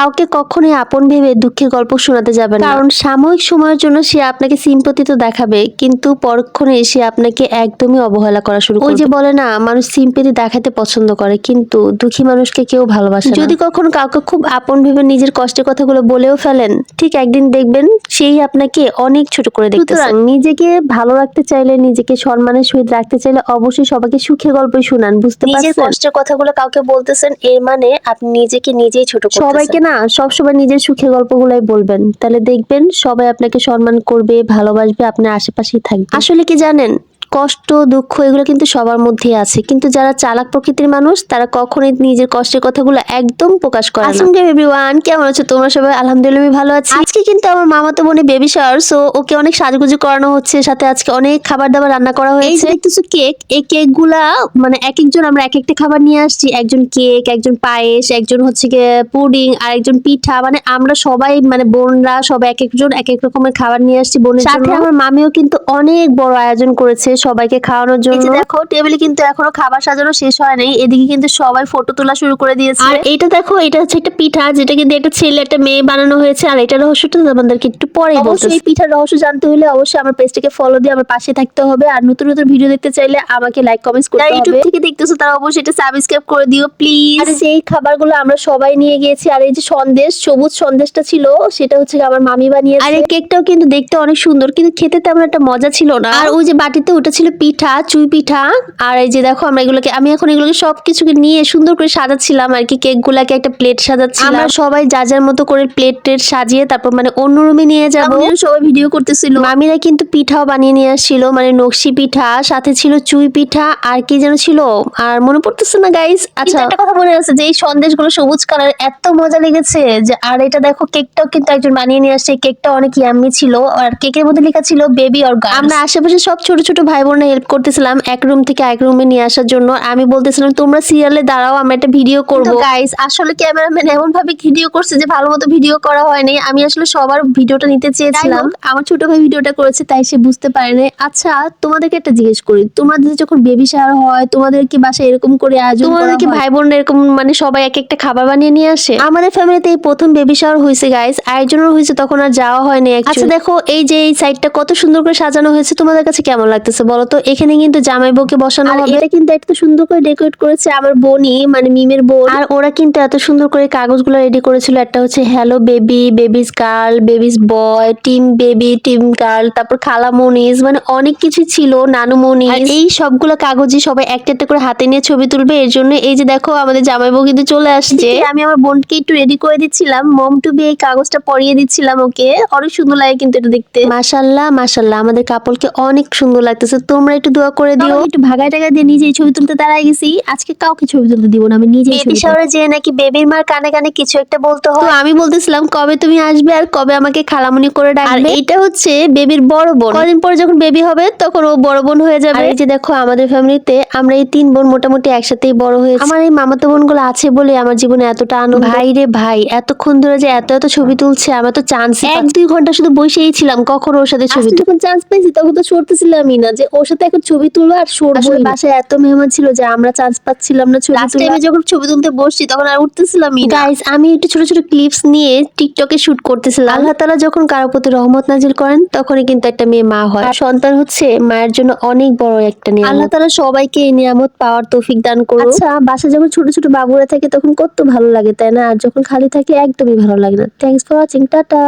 কাউকে কখনোই আপন ভেবে দুঃখের গল্প শোনাতে যাবে না। কারণ সাময়িক সময়ের জন্য সে আপনাকে সিম্পতি তো দেখাবে কিন্তু পরক্ষণে সে আপনাকে একদমই অবহেলা করা শুরু ওই যে বলে না মানুষ সিম্পতি দেখাতে পছন্দ করে কিন্তু দুঃখী মানুষকে কেউ ভালোবাসে যদি কখনো কাউকে খুব আপন ভেবে নিজের কষ্টের কথাগুলো বলেও ফেলেন ঠিক একদিন দেখবেন সেই আপনাকে অনেক ছোট করে দেখতে নিজেকে ভালো রাখতে চাইলে নিজেকে সম্মানের সহিত রাখতে চাইলে অবশ্যই সবাইকে সুখের গল্পই শুনান বুঝতে নিজের পারছেন? কষ্টের কথাগুলো কাউকে বলতেছেন এর মানে আপনি নিজেকে নিজেই ছোট সবাইকে না সবসময় নিজের সুখের গল্পগুলাই বলবেন। তাহলে দেখবেন সবাই আপনাকে সম্মান করবে, ভালোবাসবে, আপনার আশেপাশেই থাকবে। আসলে কি জানেন? কষ্ট দুঃখ এগুলো কিন্তু সবার মধ্যেই আছে। কিন্তু যারা চালাক প্রকৃতির মানুষ তারা কখনোই নিজের কষ্টের কথাগুলো একদম প্রকাশ করে না। আসসালামু এভরিওয়ান কেমন আছো? তোমরা সবাই? আলহামদুলিল্লাহ আমি ভালো আছি। আজকে কিন্তু আমার মামাতো বোনে বেবি শাওয়ার সো ওকে অনেক সাজগুজি করানো হচ্ছে সাথে আজকে অনেক খাবার দাবার রান্না করা হয়েছে। দেখতেছো কেক এই কেকগুলা মানে এক একজন আমরা এক একটা খাবার নিয়ে আসছি। একজন কেক একজন পায়েস একজন হচ্ছে গিয়ে পুডিং আর একজন পিঠা। মানে আমরা সবাই মানে বোনরা সবাই এক একজন এক এক রকমের খাবার নিয়ে আসছি বোনের সাথে আমার মামিও কিন্তু অনেক বড় আয়োজন করেছে। সবাইকে খাওয়ানোর জন্য। দেখো টেবিলে কিন্তু এখনও খাবার সাজানো শেষ হয় নাই। এদিকে কিন্তু সবাই ফটো তোলা শুরু করে দিয়েছে। আর এইটা দেখো এটা হচ্ছে একটা পিঠা যেটা কিন্তু একটা ছেলে একটা মেয়ে বানানো হয়েছে। আর এটা রহস্যটা তোমাদেরকে একটু পরে অবশ্যই এই পিঠার রহস্য জানতে হলে অবশ্যই আমার পেজটাকে ফলো দিয়ে আমার পাশে থাকতে হবে। আর নতুন নতুন ভিডিও দেখতে চাইলে আমাকে লাইক কমেন্টস করতে হবে। ইউটিউব থেকে দেখতেছো তারা অবশ্যই এটা সাবস্ক্রাইব করে দিও প্লিজ আর সেই খাবারগুলো আমরা সবাই নিয়ে গিয়েছি আর এই যে সন্দেশ সবুজ সন্দেশটা ছিল সেটা হচ্ছে আমার মামি বানিয়েছে। আর এই কেকটাও কিন্তু দেখতে অনেক সুন্দর কিন্তু খেতে তেমন একটা মজা ছিল না। আর ওই যে বাটিতে ওটা ছিল পিঠা চুই পিঠা আর এই যে দেখো আমরা এগুলোকে আমি এখন এগুলোকে সবকিছুকে নিয়ে সুন্দর করে সাজাচ্ছিলাম আর কি কেক গুলাকে একটা প্লেট সাজাচ্ছিলাম। আমরা সবাই যা যার মতো করে প্লেট টেট সাজিয়ে তারপর মানে অন্য রুমে নিয়ে যাব। সবাই ভিডিও করতেছিল। মামিরা কিন্তু পিঠাও বানিয়ে নিয়ে আসছিল মানে নকশি পিঠা সাথে ছিল চুই পিঠা আর কি যেন ছিল আর মনে পড়তেছে না গাইস আচ্ছা। একটা কথা মনে আছে যে এই সন্দেশগুলো সবুজ কালার এত মজা লেগেছে যে আর এটা দেখো কেকটাও কিন্তু একজন বানিয়ে নিয়ে আসছে কেকটা অনেক ইয়াম্মি ছিল আর কেকের মধ্যে লেখা ছিল বেবি অর আমরা আশেপাশে সব ছোট ছোট ভাই বোনরা হেল্প করতেছিলাম এক রুম থেকে এক রুমে নিয়ে আসার জন্য। আমি বলতেছিলাম তোমরা সিরিয়ালে দাঁড়াও আমরা একটা ভিডিও করব। গাইস আসলে ক্যামেরাম্যান এমন ভাবে ভিডিও করছে যে ভালো মতো ভিডিও করা হয়নি। আমি আসলে সবার ভিডিওটা নিতে চেয়েছিলাম। আমার ছোট ভাই ভিডিওটা করেছে তাই সে বুঝতে পারেনি। আচ্ছা তোমাদেরকে একটা জিজ্ঞেস করি তোমাদের যখন বেবি শাওয়ার হয় তোমাদের কি বাসায় এরকম করে আয়োজন তোমাদের কি ভাই বোন এরকম মানে সবাই এক একটা খাবার বানিয়ে নিয়ে আসে? আমাদের ফ্যামিলিতে এই প্রথম বেবি শাওয়ার হয়েছে গাইস আয়োজনও হয়েছে তখন আর যাওয়া হয়নি আচ্ছা দেখো এই যে এই সাইডটা কত সুন্দর করে সাজানো হয়েছে তোমাদের কাছে কেমন লাগতেছে? বলো তো এখানে কিন্তু জামাই বউকে বসানো হবে। এটা কিন্তু এত সুন্দর করে ডেকোরেট করেছে আমার বোনই মানে মিমের বোন। আর ওরা কিন্তু এত সুন্দর করে কাগজগুলো রেডি করেছিল। একটা হচ্ছে hello baby babies girl babies boy team baby team girl তারপর খালা মনিজ মানে অনেক কিছু ছিল নানু মনিজ এই সবগুলো কাগজই সবাই একটা একটা করে হাতে নিয়ে ছবি তুলবে। এর জন্য এই যে দেখো আমাদের জামাই বউ কিন্তু চলে আসছে। আমি আমার বোনকে একটু রেডি করে দিচ্ছিলাম। মম টু বি এই কাগজটা পরিয়ে দিচ্ছিলাম ওকে। অনেক সুন্দর লাগে কিন্তু এটা দেখতে। মাশাল্লাহ মাশাল্লাহ। আমাদের কাপলকে অনেক সুন্দর লাগতেছে। তোমরা একটু দোয়া করে দিও। একটু ভাগায় টাকা দিয়ে নিজেই ছবি তুলতে দাঁড়ায় গেছি। আজকে কাউকে ছবি তুলতে দিব না আমি নিজেই ছবি শহরে যে নাকি বেবির মার কানে কানে কিছু একটা বলতে হয়। তো আমি বলতেছিলাম কবে তুমি আসবে আর কবে আমাকে খালামুনি করে ডাকবে? আর এটা হচ্ছে বেবির বড় বোন। কদিন পরে যখন বেবি হবে তখন ও বড় বোন হয়ে যাবে। এই যে দেখো আমাদের ফ্যামিলিতে আমরা এই তিন বোন মোটামুটি একসাথেই বড় হয়েছি। আমার এই মামাতো বোনগুলো আছে বলে আমার জীবনে এতটা আনন্দ। ভাই রে ভাই এতক্ষণ ধরে যে এত এত ছবি তুলছে আমার তো চান্স এক দুই ঘণ্টা শুধু বসেই ছিলাম কখন ওর সাথে ছবি যখন চান্স পেয়েছি তখন তো সরতেছিলামই না যে ওর সাথে এখন ছবি তুলবো আর সরবো বাসায় এত মেহমান ছিল যে আমরা চান্স পাচ্ছিলাম না ছবি যখন ছবি তুলতে বসছি তখন আর উঠতেছিলামই গাইস আমি একটু ছোট ছোট ক্লিপস নিয়ে টিকটকে শুট করতেছিলাম। আল্লাহ তাআলা যখন কারও প্রতি রহমত নাজিল করেন তখনই কিন্তু একটা মেয়ে মা হয়। সন্তান হচ্ছে মায়ের জন্য অনেক বড় একটা নিয়ামত। আল্লাহ তাআলা সবাইকে এই নিয়ামত পাওয়ার তৌফিক দান করুন আচ্ছা বাসা যখন ছোট ছোট বাবুরা থাকে তখন কত ভালো লাগে তাই না? আর যখন খালি থাকে একদমই ভালো লাগে না। Thanks for watching tata.